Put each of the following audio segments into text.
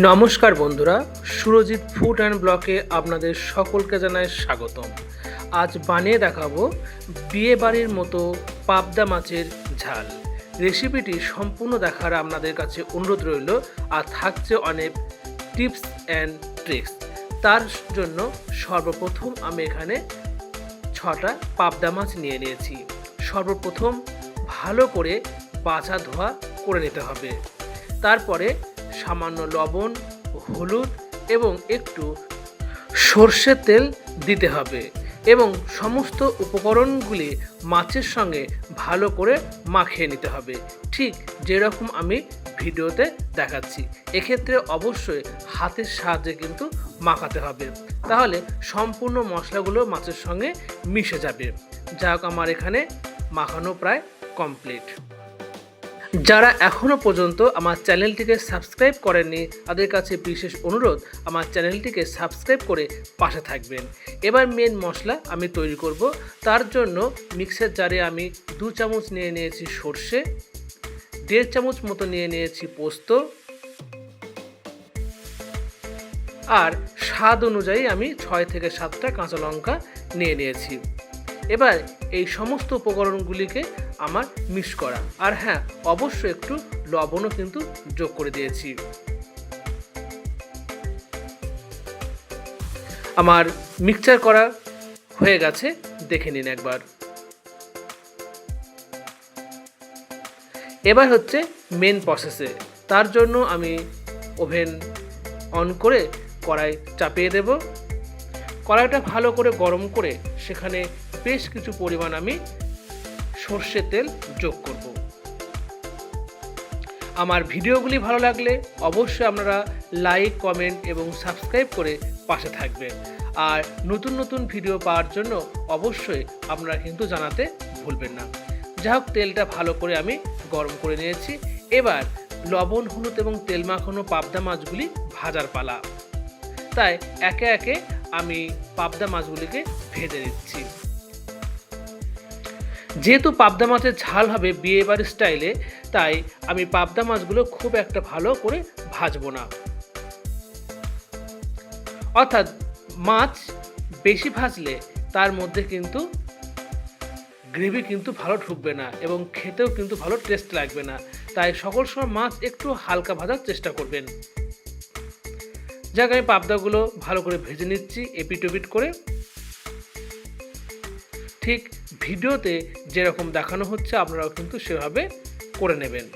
নমস্কার বন্ধুরা, Surajit food and ব্লকে আপনাদের সকলকে জানাই স্বাগতম। আজ বানিয়ে দেখাবো বিয়ে বাড়ির মতো পাবদা মাছের ঝাল। রেসিপিটি সম্পূর্ণ দেখার আপনাদের কাছে অনুরোধ রইল আর থাকছে অনেক টিপস অ্যান্ড ট্রিক্স। তার জন্য সর্বপ্রথম আমি এখানে ছটা পাবদা মাছ নিয়ে নিয়েছি। সর্বপ্রথম ভালো করে বাছা ধোয়া করে নিতে হবে। তারপরে সামান্য লবণ, হলুদ এবং একটু সর্ষের তেল দিতে হবে এবং সমস্ত উপকরণগুলি মাছের সঙ্গে ভালো করে মাখিয়ে নিতে হবে। ঠিক যেরকম আমি ভিডিওতে দেখাচ্ছি। এক্ষেত্রে অবশ্যই হাতের সাহায্যে কিন্তু মাখাতে হবে। তাহলে সম্পূর্ণ মশলাগুলো মাছের সঙ্গে মিশে যাবে। যাক, আমার এখানে মাখানো প্রায় কমপ্লিট। যারা এখনও পর্যন্ত আমার চ্যানেলটিকে সাবস্ক্রাইব করেননি, তাদের কাছে বিশেষ অনুরোধ, আমার চ্যানেলটিকে সাবস্ক্রাইব করে পাশে থাকবেন। এবার মেন মশলা আমি তৈরি করব। তার জন্য মিক্সার জারে আমি দু চামচ নিয়ে নিয়েছি সর্ষে, দেড় চামচ মতো নিয়ে নিয়েছি পোস্ত, আর স্বাদ অনুযায়ী আমি ছয় থেকে সাতটা কাঁচা লঙ্কা নিয়ে নিয়েছি। এবার এই সমস্ত উপকরণগুলিকে আমার মিক্স করা। আর হ্যাঁ অবশ্যই একটু লবণও কিন্তু যোগ করে দিয়েছি। আমার মিক্সচার করা হয়ে গেছে, দেখে নিন একবার। এবার হচ্ছে মেন প্রসেসে তার জন্য আমি ওভেন অন করে কড়াই চাপিয়ে দেব। কড়াইটা ভালো করে গরম করে সেখানে বেশ কিছু পরিমাণ আমি সর্ষের তেল যোগ করব। আমার ভিডিওগুলি ভালো লাগলে অবশ্যই আপনারা লাইক, কমেন্ট এবং সাবস্ক্রাইব করে পাশে থাকবেন। আর নতুন নতুন ভিডিও পাওয়ার জন্য অবশ্যই আপনারা কিন্তু জানাতে ভুলবেন না। যা হোক, তেলটা ভালো করে আমি গরম করে নিয়েছি। এবার লবণ, হলুদ এবং তেল মাখানো পাবদা মাছগুলি ভাজার পালা। তাই একে একে আমি পাবদা মাছগুলিকে ভেজে দিচ্ছি যেহেতু পাবদা মাছের ঝাল হবে বিয়ে বাড়ির স্টাইলে, তাই আমি পাবদা মাছগুলো খুব একটা ভালো করে ভাজবো না। অর্থাৎ মাছ বেশি ভাজলে তার মধ্যে কিন্তু গ্রেভি কিন্তু ভালো ঢুকবে না এবং খেতেও কিন্তু ভালো টেস্ট লাগবে না। তাই সকল সময় মাছ একটু হালকা ভাজার চেষ্টা করবেন। যাক, আমি পাবদাগুলো ভালো করে ভেজে নিচ্ছি এপিটোপিট করে। ঠিক ভিডিওতে যেরকম দেখানো হচ্ছে, আপনারাও কিন্তু সেভাবে করে নেবেন।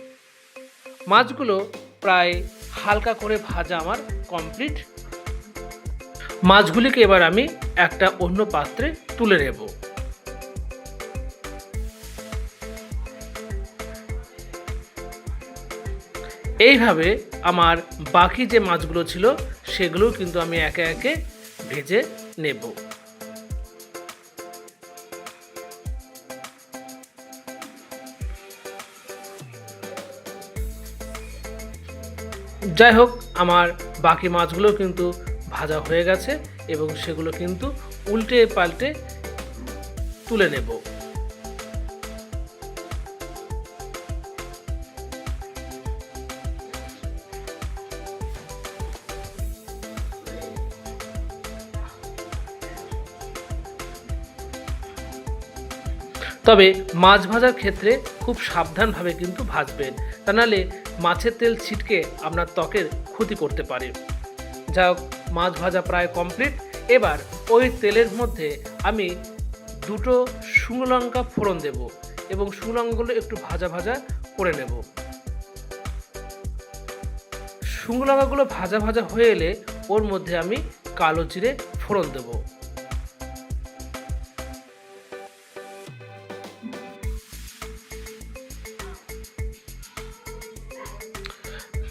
মাছগুলো প্রায় হালকা করে ভাজা আমার কমপ্লিট। মাছগুলিকে এবার আমি একটা অন্য পাত্রে তুলে নেব। এইভাবে আমার বাকি যে মাছগুলো ছিল, সেগুলোও কিন্তু আমি একে একে ভেজে নেব। যাই হোক, আমার বাকি মাছগুলো কিন্তু ভাজা হয়ে গেছে এবং সেগুলো কিন্তু উল্টে পাল্টে তুলে নেব। তবে মাছ ভাজার ক্ষেত্রে খুব সাবধানভাবে কিন্তু ভাজবেন। তা নাহলে মাছের তেল ছিটকে আপনার ত্বকের ক্ষতি করতে পারে। যা হোক, মাছ ভাজা প্রায় কমপ্লিট। এবার ওই তেলের মধ্যে আমি দুটো শুকনো লঙ্কা ফোড়ন দেব এবং শুকনো লঙ্কাগুলো একটু ভাজা ভাজা করে নেব। শুকনো লঙ্কাগুলো ভাজা ভাজা হয়ে এলে ওর মধ্যে আমি কালো জিরে ফোড়ন দেবো।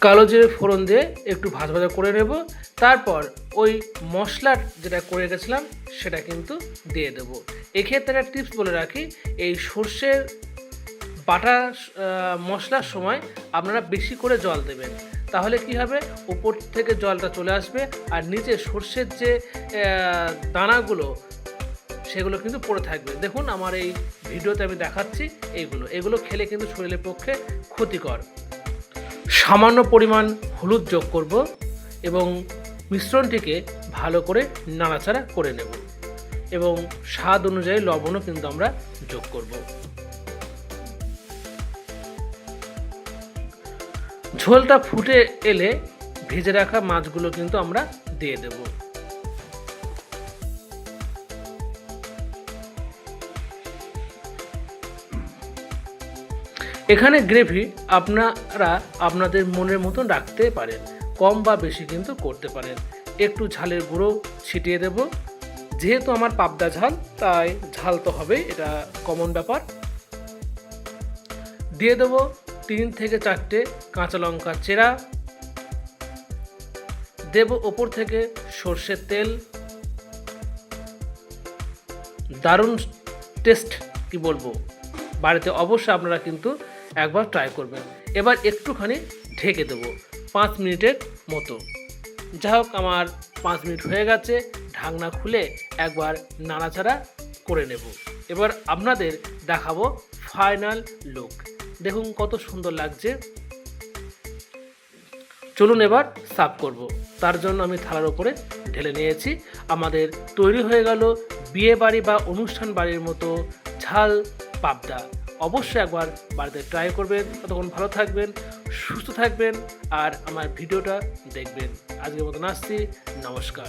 কালো জিরে ফোড়ন দিয়ে একটু ভাজা ভাজা করে নেব। তারপর ওই মশলার যেটা করে গেছিলাম সেটা কিন্তু দিয়ে দেব। এক্ষেত্রে একটা টিপস বলে রাখি, এই সর্ষের বাটা মশলার সময় আপনারা বেশি করে জল দেবেন। তাহলে কি হবে? উপর থেকে জলটা চলে আসবে আর নিচে সর্ষের যে দানাগুলো, সেগুলো কিন্তু পড়ে থাকবে। দেখুন আমার এই ভিডিওতে আমি দেখাচ্ছি এইগুলো। এগুলো খেলে কিন্তু শরীরের পক্ষে ক্ষতিকর। সামান্য পরিমাণ হলুদ যোগ করব এবং মিশ্রণটিকে ভালো করে নাড়াচাড়া করে নেব এবং স্বাদ অনুযায়ী লবণও কিন্তু আমরা যোগ করব। ঝোলটা ফুটে এলে ভেজে রাখা মাছগুলো কিন্তু আমরা দিয়ে দেব। এখানে গ্রেভি আপনারা আপনাদের মনের মতন রাখতে পারেন, কম বা বেশি কিন্তু করতে পারেন। একটু ঝালের গুঁড়ো ছিটিয়ে দেব। যেহেতু আমার পাবদা ঝাল, তাই ঝাল তো হবে এটা কমন ব্যাপার। দিয়ে দেব তিন থেকে চারটে কাঁচা লঙ্কা চেরা। দেব ওপর থেকে সর্ষের তেল। দারুণ টেস্ট, কি বলব? বাড়িতে অবশ্যই আপনারা কিন্তু একবার ট্রাই করবেন। এবার একটুখানি ঢেকে দেবো, পাঁচ মিনিটের মতো। যাই হোক, আমার পাঁচ মিনিট হয়ে গেছে, ঢাকনা খুলে একবার নাড়াচাড়া করে নেব। এবার আপনাদের দেখাবো ফাইনাল লুক দেখুন কত সুন্দর লাগছে। চলুন এবার সার্ভ করব। তার জন্য আমি থালার উপরে ঢেলে নিয়েছি। আমাদের তৈরি হয়ে গেল বিয়ে বাড়ি বা অনুষ্ঠান বাড়ির মতো ঝাল পাবদা। অবশ্যই একবার বাড়িতে ট্রাই করবেন। ততক্ষণ ভালো থাকবেন, সুস্থ থাকবেন, আর আমার ভিডিওটা দেখবেন। আজকের মতন আসছি। নমস্কার।